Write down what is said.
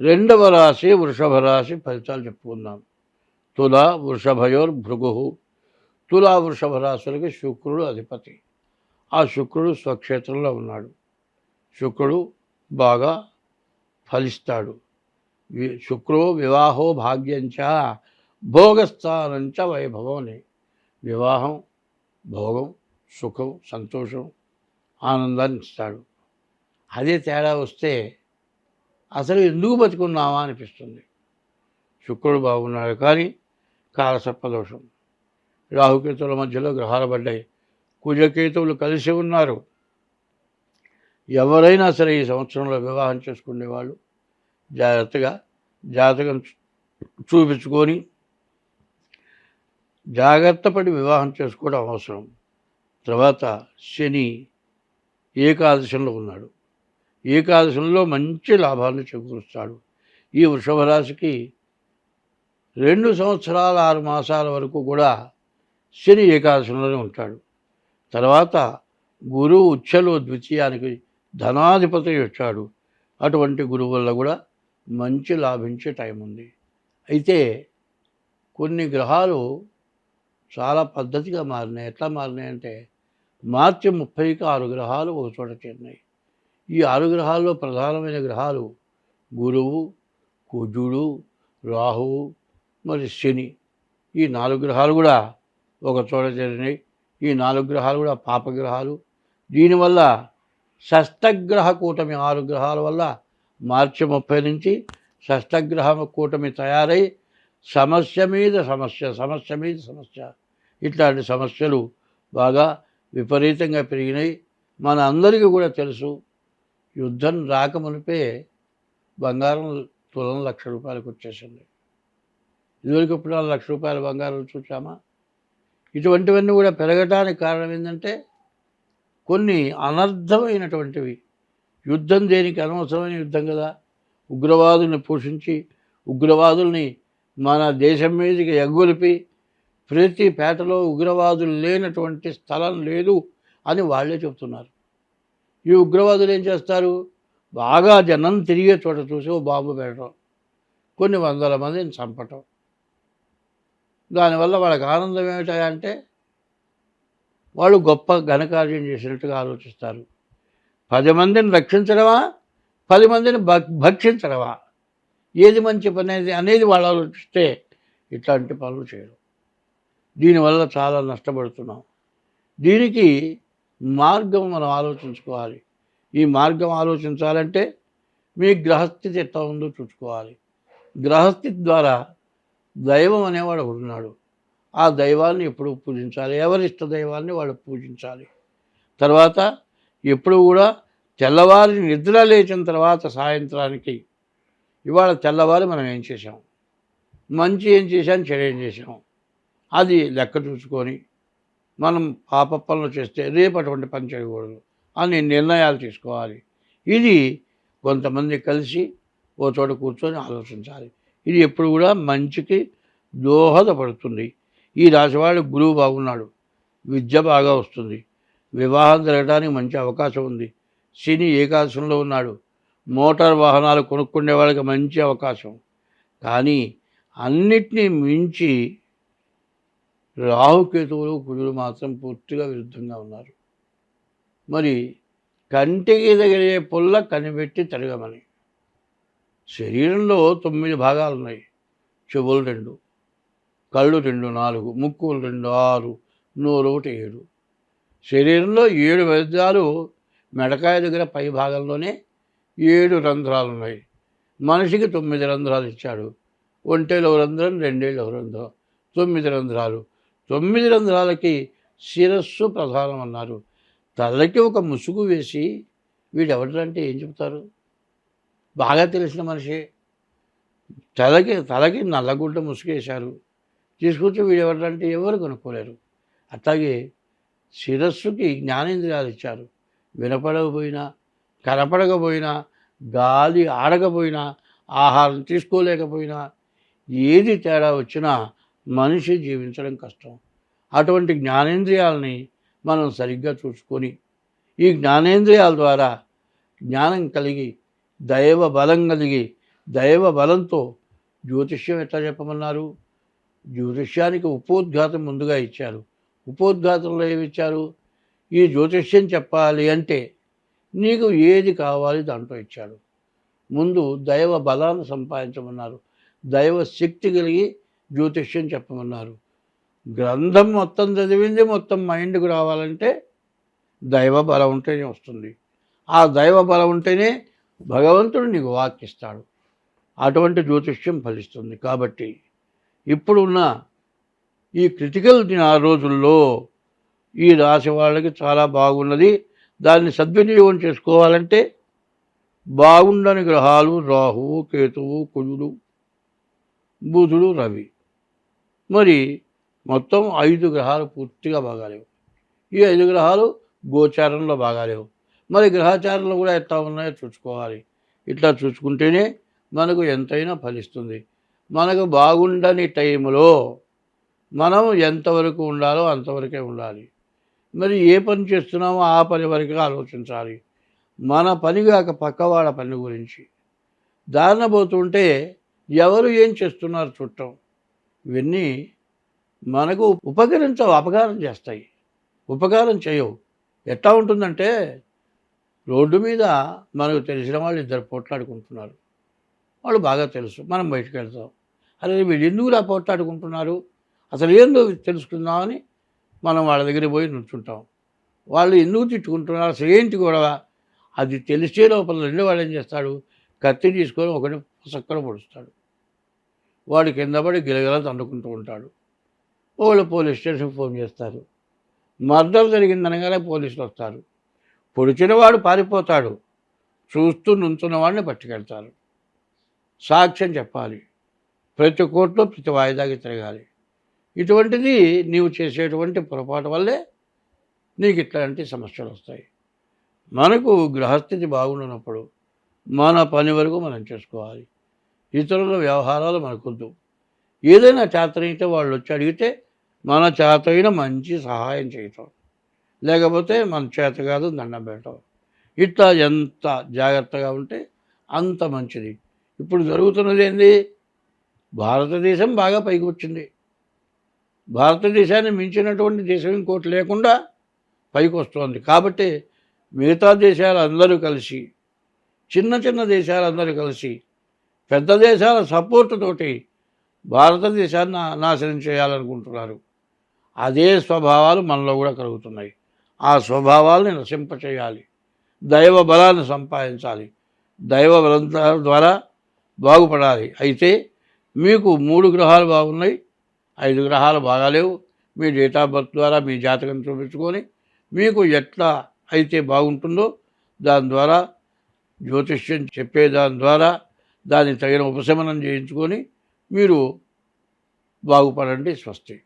రెండవ రాశి వృషభ రాశి ఫలితాలు చెప్పుకుందాం. తుల వృషభయోర్ భృగు. తులా వృషభ రాశులకి శుక్రుడు అధిపతి. ఆ శుక్రుడు స్వక్షేత్రంలో ఉన్నాడు. శుక్రుడు బాగా ఫలిస్తాడు. శుక్రో వివాహో భాగ్యంచ భోగస్థానంచ వైభవం అని వివాహం భోగం సుఖం సంతోషం ఆనందాన్ని ఇస్తాడు. అదే తేడా వస్తే అసలు ఎందుకు బతుకున్నామా అనిపిస్తుంది. శుక్రుడు బాగున్నాడు కానీ కాలసర్పదోషం. రాహుకేతువుల మధ్యలో గ్రహాలు పడ్డాయి. కుజకేతువులు కలిసి ఉన్నారు. ఎవరైనా సరే ఈ సంవత్సరంలో వివాహం చేసుకునే వాళ్ళు జాగ్రత్తగా జాతకం చూపించుకొని జాగ్రత్త పడి వివాహం చేసుకోవడం అవసరం. తర్వాత శని ఏకాదశంలో ఉన్నాడు. ఏకాదశంలో మంచి లాభాలను చేకూరుస్తాడు. ఈ వృషభ రాశికి రెండు సంవత్సరాల ఆరు మాసాల వరకు కూడా శని ఏకాదశంలోనే ఉంటాడు. తర్వాత గురువు ఉచ్చలో ద్వితీయానికి ధనాధిపతి వచ్చాడు. అటువంటి గురువు వల్ల కూడా మంచి లాభించే టైం ఉంది. అయితే కొన్ని గ్రహాలు చాలా పద్ధతిగా మారినాయి. ఎట్లా మారినాయి అంటే మార్చి ముప్పైకి ఆరు గ్రహాలు ఒక చోట చేరినాయి. ఈ ఆరు గ్రహాల్లో ప్రధానమైన గ్రహాలు గురువు కుజుడు రాహువు మరి శని. ఈ నాలుగు గ్రహాలు కూడా ఒక చోట చేరినాయి ఈ నాలుగు గ్రహాలు కూడా పాపగ్రహాలు దీనివల్ల షష్టగ్రహ కూటమి ఆరు గ్రహాల వల్ల మార్చి ముప్పై నుంచి షష్టగ్రహ కూటమి తయారై సమస్య మీద సమస్య సమస్య మీద సమస్య. ఇట్లాంటి సమస్యలు బాగా విపరీతంగా పెరిగినాయి. మన అందరికీ కూడా తెలుసు యుద్ధం రాకమునిపే బంగారం తులం లక్ష రూపాయలకు వచ్చేసింది. ఇదివరకు ఇప్పుడు నాలుగు లక్ష రూపాయల బంగారం చూసామా ఇటువంటివన్నీ కూడా పెరగటానికి కారణం ఏంటంటే కొన్ని అనర్థమైనటువంటివి. యుద్ధం దేనికి అనవసరమైన యుద్ధం కదా? ఉగ్రవాదుల్ని పోషించి ఉగ్రవాదుల్ని మన దేశం మీదకి ఎగ్గొలిపి ప్రతి పేటలో ఉగ్రవాదులు లేనటువంటి స్థలం లేదు అని వాళ్ళే చెప్తున్నారు ఈ ఉగ్రవాదులు ఏం చేస్తారు? బాగా జనం తిరిగే చోట చూసి ఓ బాంబు పెట్టడం కొన్ని వందల మందిని చంపటం. దానివల్ల వాళ్ళకి ఆనందం ఏమిటంటే వాళ్ళు గొప్ప ఘనకార్యం చేసినట్టుగా ఆలోచిస్తారు. పది మందిని రక్షించడమా? పది మందిని భ- భక్షించడమా? ఏది మంచి పని అనేది అనేది వాళ్ళు ఆలోచిస్తే ఇట్లాంటి పనులు చేయడం దీనివల్ల చాలా నష్టపడుతున్నాం. దీనికి మార్గం మనం ఆలోచించుకోవాలి. ఈ మార్గం ఆలోచించాలంటే మీ గ్రహస్థితి ఎట్లా ఉందో చూసుకోవాలి. గ్రహస్థితి ద్వారా దైవం అనేవాడు ఉన్నాడు. ఆ దైవాన్ని ఎప్పుడు పూజించాలి. ఎవరి ఇష్ట దైవాన్ని వాళ్ళు పూజించాలి. తర్వాత ఎప్పుడు కూడా తెల్లవారి నిద్ర లేచిన తర్వాత సాయంత్రానికి ఇవాళ తెల్లవారి మనం ఏం చేసాం మంచి ఏం చేశాం? చెడు ఏం చేసాం అది లెక్క చూసుకొని మనం పాప పనులు చేస్తే రేపు అటువంటి పని చేయకూడదు అని నిర్ణయాలు తీసుకోవాలి. ఇది కొంతమంది కలిసి ఓ చోట కూర్చొని ఆలోచించాలి. ఇది ఎప్పుడు కూడా మంచికి దోహదపడుతుంది. ఈ రాశివాడు గురువు బాగున్నాడు. విద్య బాగా వస్తుంది. వివాహం జరగడానికి మంచి అవకాశం ఉంది. శని ఏకాశంలో ఉన్నాడు. మోటార్ వాహనాలు కొనుక్కునే వాళ్ళకి మంచి అవకాశం. కానీ అన్నిటినీ మించి రాహుకేతువులు కుజుడు మాత్రం పూర్తిగా విరుద్ధంగా ఉన్నారు. మరి కంటికి తగిలే పుల్ల కనిపెట్టి తరగమని. శరీరంలో తొమ్మిది భాగాలు ఉన్నాయి. చెవులు రెండు కళ్ళు రెండు నాలుగు ముక్కులు రెండు ఆరు నోరు ఒకటి ఏడు. శరీరంలో ఏడు వైద్యాలు మెడకాయ దగ్గర పై భాగంలోనే ఏడు రంధ్రాలు ఉన్నాయి. మనిషికి తొమ్మిది రంధ్రాలు ఇచ్చాడు. ఒంటేలో రంధ్రం రెండేళ్ళు రంధ్రం తొమ్మిది రంధ్రాలు. తొమ్మిది రంధ్రాలకి శిరస్సు ప్రధానం అన్నారు. తలకి ఒక ముసుగు వేసి వీడు ఏం చెప్తారు? బాగా తెలిసిన మనిషి. తలకి తలకి నల్లగుడ్డ ముసుగేశారు తీసుకొచ్చి వీడు ఎవరంటే ఎవరు కొనుక్కోలేరు. అట్లాగే శిరస్సుకి జ్ఞానేంద్రియాలు ఇచ్చారు. వినపడకపోయినా కనపడకపోయినా గాలి ఆడకపోయినా ఆహారం తీసుకోలేకపోయినా ఏది తేడా వచ్చినా మనిషి జీవించడం కష్టం. అటువంటి జ్ఞానేంద్రియాలని మనం సరిగ్గా చూసుకొని ఈ జ్ఞానేంద్రియాల ద్వారా జ్ఞానం కలిగి దైవ బలం కలిగి దైవ బలంతో జ్యోతిష్యం ఎట్లా చెప్పమన్నారు? జ్యోతిష్యానికి ఉపోద్ఘాతం ముందుగా ఇచ్చారు. ఉపోద్ఘాతంలో ఏమి ఇచ్చారు ఈ జ్యోతిష్యం చెప్పాలి అంటే నీకు ఏది కావాలి దాంట్లో ఇచ్చాడు ముందు దైవ బలాన్ని సంపాదించమన్నారు. దైవ శక్తి కలిగి జ్యోతిష్యం చెప్పమన్నారు. గ్రంథం మొత్తం చదివింది మొత్తం మైండ్కి రావాలంటే దైవ బలం ఉంటేనే వస్తుంది. ఆ దైవ బలం ఉంటేనే భగవంతుడు నీకు వాకిస్తాడు అటువంటి జ్యోతిష్యం ఫలిస్తుంది. కాబట్టి ఇప్పుడున్న ఈ క్రిటికల్ ఆ రోజుల్లో ఈ రాశి వాళ్ళకి చాలా బాగున్నది. దాన్ని సద్వినియోగం చేసుకోవాలంటే బాగుండని గ్రహాలు రాహువు కేతువు కుజుడు బుధుడు రవి. మరి మొత్తం ఐదు గ్రహాలు పూర్తిగా బాగాలేవు. ఈ ఐదు గ్రహాలు గోచారంలో బాగాలేవు. మరి గ్రహచారంలో కూడా ఎట్లా ఉన్నాయో చూసుకోవాలి. ఇట్లా చూసుకుంటేనే మనకు ఎంతైనా ఫలిస్తుంది. మనకు బాగుండని టైంలో మనం ఎంతవరకు ఉండాలో అంతవరకే ఉండాలి. మరి ఏ పని చేస్తున్నామో ఆ పని వరకు ఆలోచించాలి. మన పని కాక పక్కవాడ పని గురించి. దారిన పోతుంటే ఎవరు ఏం చేస్తున్నారు చుట్టం ఇవన్నీ మనకు ఉపకరించవు అపకారం చేస్తాయి. ఉపకారం చేయవు. ఎట్లా ఉంటుందంటే రోడ్డు మీద మనకు తెలిసిన వాళ్ళు ఇద్దరు పోట్లాడుకుంటున్నారు. వాళ్ళు బాగా తెలుసు. మనం బయటకు వెళ్తాం. అరే వీళ్ళు ఎందుకులా పోట్లాడుకుంటున్నారు? అసలు ఏందో తెలుసుకుందామని మనం వాళ్ళ దగ్గర పోయి నుంచుంటాం. వాళ్ళు ఎందుకు తిట్టుకుంటున్నారు? అసలు ఏంటి గొడవ? అది తెలిసే లోపల రెండు వాళ్ళు ఏం చేస్తాడు? కత్తి తీసుకొని ఒకటి సక్కన పొడుస్తాడు. వాడు కింద పడి గిలగిల తండుకుంటూ ఉంటాడు. వాళ్ళు పోలీస్ స్టేషన్కి ఫోన్ చేస్తారు. మర్డర్ జరిగిందనగానే పోలీసులు వస్తారు. పొడిచిన వాడు పారిపోతాడు. చూస్తూ నుంచున్న వాడిని పట్టుకెళ్తారు. సాక్ష్యం చెప్పాలి. ప్రతి కోర్టులో ప్రతి వాయిదాకి తిరగాలి. ఇటువంటిది నీవు చేసేటువంటి పొరపాటు వల్లే నీకు ఇట్లాంటి సమస్యలు వస్తాయి. మనకు గ్రహస్థితి బాగుండనప్పుడు మన పని వరకు మనం చేసుకోవాలి. ఇతరుల వ్యవహారాలు మనకొద్దు. ఏదైనా చేతనైతే వాళ్ళు వచ్చి అడిగితే మన చేతైన మంచి సహాయం చేయటం. లేకపోతే మన చేత కాదు దండం పెట్టడం ఇట్లా ఎంత జాగ్రత్తగా ఉంటే అంత మంచిది. ఇప్పుడు జరుగుతున్నది ఏంది? భారతదేశం బాగా పైకి వచ్చింది భారతదేశాన్ని మించినటువంటి దేశం ఇంకోటి లేకుండా పైకి వస్తుంది కాబట్టి మిగతా దేశాలు అందరూ కలిసి చిన్న చిన్న దేశాలు అందరూ కలిసి పెద్ద దేశాల సపోర్ట్ తోటి భారతదేశాన్ని నాశనం చేయాలనుకుంటున్నారు. అదే స్వభావాలు మనలో కూడా కలుగుతున్నాయి. ఆ స్వభావాలని నశింపచేయాలి. దైవ బలాన్ని సంపాదించాలి. దైవ బలం ద్వారా బాగుపడాలి. అయితే మీకు మూడు గ్రహాలు బాగున్నాయి. ఐదు గ్రహాలు బాగాలేవు. మీ డేట్ ఆఫ్ బర్త్ ద్వారా మీ జాతకం చూపించుకొని మీకు ఎట్లా అయితే బాగుంటుందో దాని ద్వారా జ్యోతిష్యం చెప్పేదాని ద్వారా దానికి తగిన ఉపశమనం చేయించుకొని మీరు బాగుపడండి స్వస్తి.